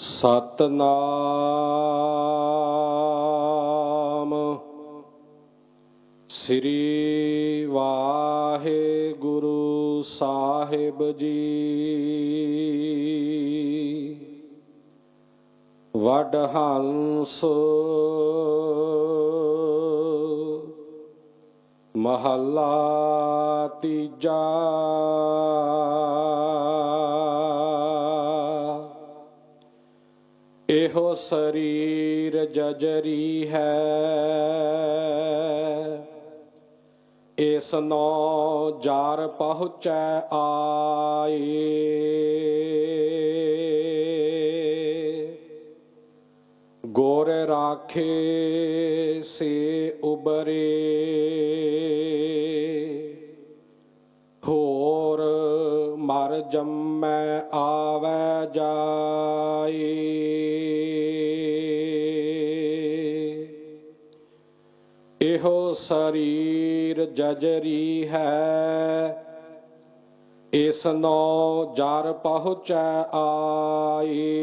ਸਤਨਾਮ ਸ੍ਰੀ ਵਾਹਿਗੁਰੂ ਸਾਹਿਬ ਜੀ। ਵਡ ਹੰਸ ਮਹੱਲਾ ਤੀਜਾ। ਇਹੋ ਸਰੀਰ ਜਜਰੀ ਹੈ। ਇਸ ਨੋ ਜਾਰ ਪਹੁੰਚੈ ਆਏ। ਗੋਰ ਰਾਖੇ ਸੇ ਉਬਰੇ। ਹੋਰ ਮਰ ਜੰਮੈ ਆਵੈ ਜਾਏ। ਇਹੋ ਸਰੀਰ ਜਜਰੀ ਹੈ। ਇਸ ਨੋ ਜਰ ਪਹੁੰਚੈ ਆਏ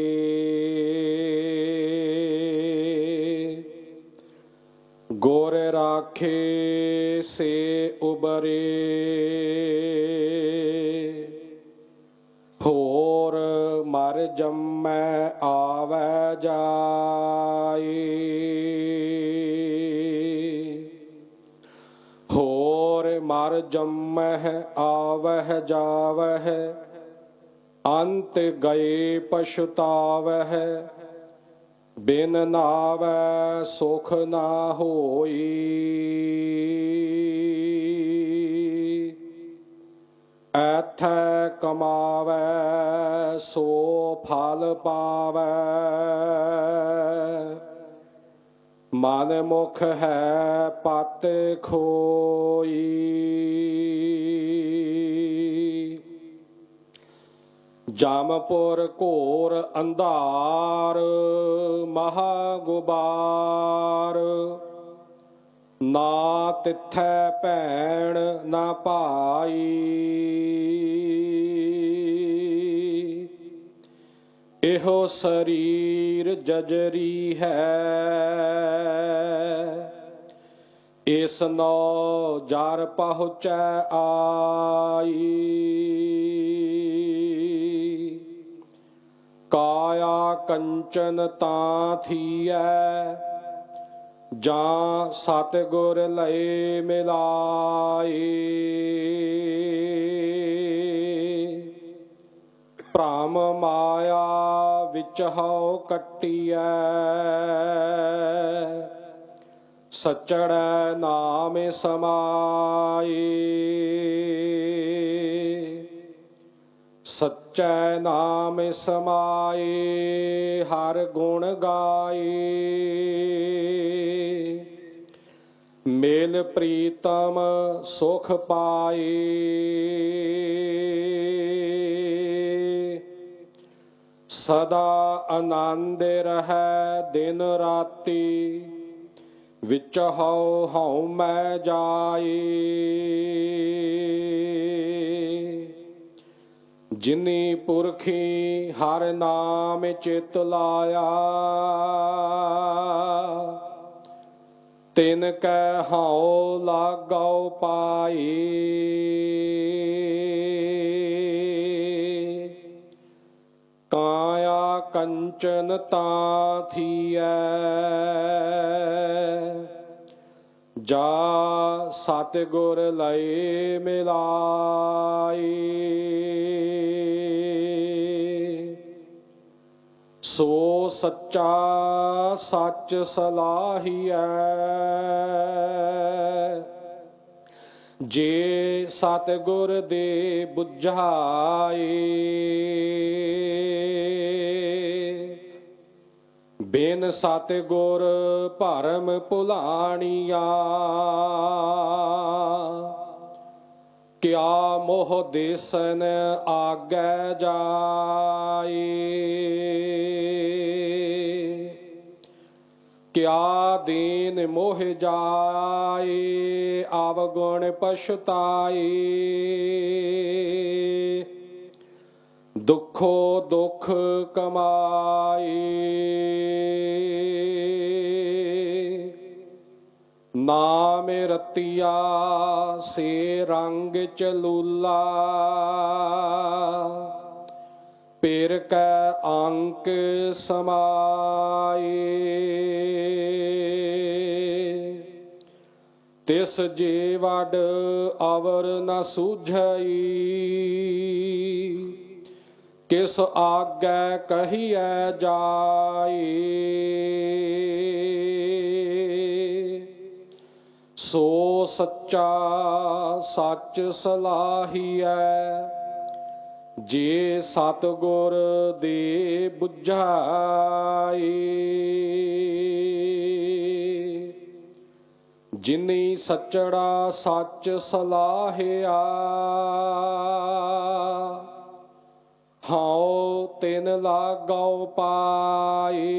ਗੋਰ ਰਾਖੇ ਸੇ ਉਬਰੇ। ਹੋਰ ਮਰ ਜੰਮੈ ਆਵੈ ਜਾਏ ਹੋਰ ਜੰਮਹਿ ਆਵਹਿ ਜਾਵਹਿ, ਅੰਤ ਗਏ ਪਛਤਾਵਹਿ ਬਿਨ ਨਾਵੈ ਸੁਖ ਨਾ ਹੋਈ। ਐਥੈ ਕਮਾਵੈ ਸੋ ਫਲ ਪਾਵੈ। ਮਨ ਮੁਖ ਹੈ ਪਤ ਖੋਈ। ਜਾਮਪੁਰ ਘੋਰ ਅੰਧਾਰ, ਮਹਾ ਗੁਬਾਰ। ਨਾ ਤਿੱਥੈ ਭੈਣ ਨਾ ਭਾਈ। ਇਹੋ ਸਰੀਰ ਜਜਰੀ ਹੈ। ਇਸ ਨੋ ਜਰ ਪਹੁੰਚੈ ਆਈ। ਕਾਇਆ ਕੰਚਨ ਤਾਂ ਥੀਐ, ਜਾਂ ਸਤਿਗੁਰ ਲਏ ਮਿਲਾਈ ਭ੍ਰਮ ਮਾਇਆ ਵਿੱਚ ਹਉ ਕੱਟੀਐ। ਸਚੜੈ ਨਾਮ ਸਮਾਈ। ਸਚੈ ਨਾਮ ਸਮਾਈ, ਹਰ ਗੁਣ ਗਾਈ। ਮੇਲ ਪ੍ਰੀਤਮ ਸੁਖ ਪਾਈ। ਸਦਾ ਆਨੰਦ ਰਹੈ ਦਿਨ ਰਾਤੀ, ਵਿੱਚ ਹਉ ਹਉ ਮੈਂ ਜਾਈ ਜਿਨੀ ਪੁਰਖੀ ਹਰ ਨਾਮ ਚਿਤ ਲਾਇਆ, ਤਿਨ ਕੈ ਹਉ ਲਾਗਉ ਪਾਈ ਕੰਚਨ ਤਾਂ ਥੀਐ ਜਾ ਸਤਿਗੁਰ ਲਏ ਮਿਲਾਈ। ਸੋ ਸੱਚਾ ਸੱਚ ਸਲਾਹੀਐ। ਜੇ ਸਤਿਗੁਰ ਦੇ 부ਝਾਏ ਬਿਨ ਸਤਿਗੁਰ ਭਰਮ ਭੁਲਾਣੀਆ। ਕਿਆ ਮੋਹ ਦੇਸਨ ਆਗੈ ਜਾਏ। ਕਿਆ ਦੀਨ ਮੋਹ ਜਾਏ ਆਵਗੁਣ ਪਛਤਾਏ। ਦੁੱਖੋ ਦੁੱਖ ਕਮਾਏ। ਨਾਮ ਰਤੀਆ ਸੇ ਰੰਗ ਚਲੂਲਾ ਪੇਰ ਕੈ ਅੰਕ ਸਮਾਏ। ਤਿਸ ਜੇ ਵਡ ਅਵਰ ਨ ਸੂਝਈ। ਕਿਸ ਆਗੈ ਕਹੀਐ ਜਾਈ? ਸੋ ਸੱਚਾ ਸੱਚ ਸਲਾਹੀਐ, ਜੇ ਸਤਗੁਰ ਦੇ 부ਝਾਈ ਜਿਨੀ ਸੱਚੜਾ ਸੱਚ ਸਲਾਹਿਆ ਹਉ ਤਿਨ ਲਾਗਉ ਪਾਈ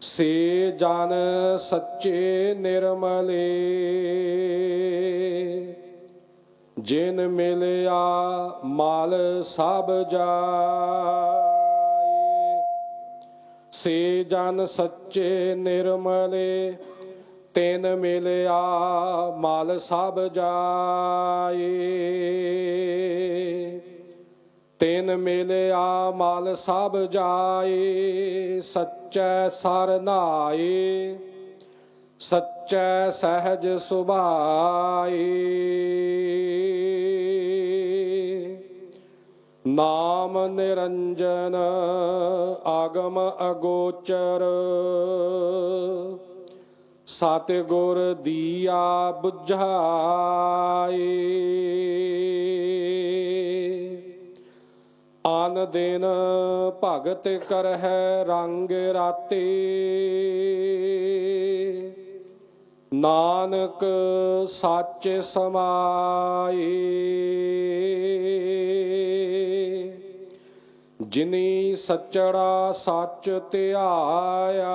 ਸੇ ਜਨ ਸੱਚੇ ਨਿਰਮਲੇ, ਜਿਨ ਮਿਲਿਆ ਮਾਲ ਸਭ ਜਾਏ। ਸੇ ਜਨ ਸੱਚੇ ਨਿਰਮਲੇ ਤਿਨ ਮਿਲਿਆ ਮਾਲ ਸਭ ਜਾਏ। ਤਿਨ ਮਿਲਿਆ ਮਾਲ ਸਭ ਜਾਏ, ਸੱਚੈ ਸਰ ਨਾਏ, ਸੱਚੈ ਸਹਿਜ ਸੁਭਾਈ ਨਾਮ ਨਿਰੰਜਨ ਆਗਮ ਅਗੋਚਰ ਸਤਿਗੁਰ ਦੀਆ 부ਝਾਏ ਆਨ ਦਿਨ ਭਗਤ ਕਰਹਿ ਰੰਗ ਰਾਤੇ। ਨਾਨਕ ਸੱਚ ਸਮਾਏ। ਜਿਨੀ ਸੱਚੜਾ ਸੱਚ ਧਿਆਇਆ,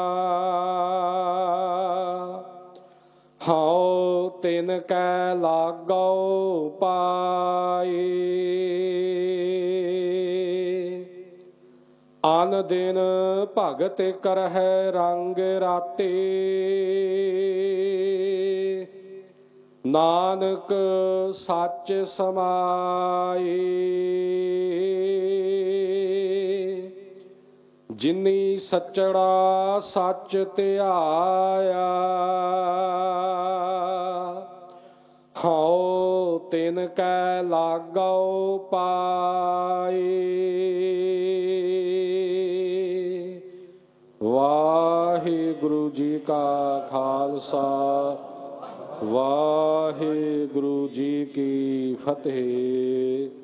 ਹਉ ਤਿਨ ਕੈ ਲਾਗੋ ਪਾਈ ਆਨ ਦਿਨ ਭਗਤ ਕਰਹਿ ਰੰਗ ਰਾਤੇ। ਨਾਨਕ ਸੱਚ ਸਮਾਏ। ਜਿਨੀ ਸੱਚੜਾ ਸੱਚ ਧਿਆਇਆ ਹਉ ਤਿਨ ਕੈ ਲਾਗਉ ਪਾਏ। ਵਾਹਿਗੁਰੂ ਜੀ ਕਾ ਖਾਲਸਾ, ਵਾਹਿਗੁਰੂ ਜੀ ਕੀ ਫਤਿਹ।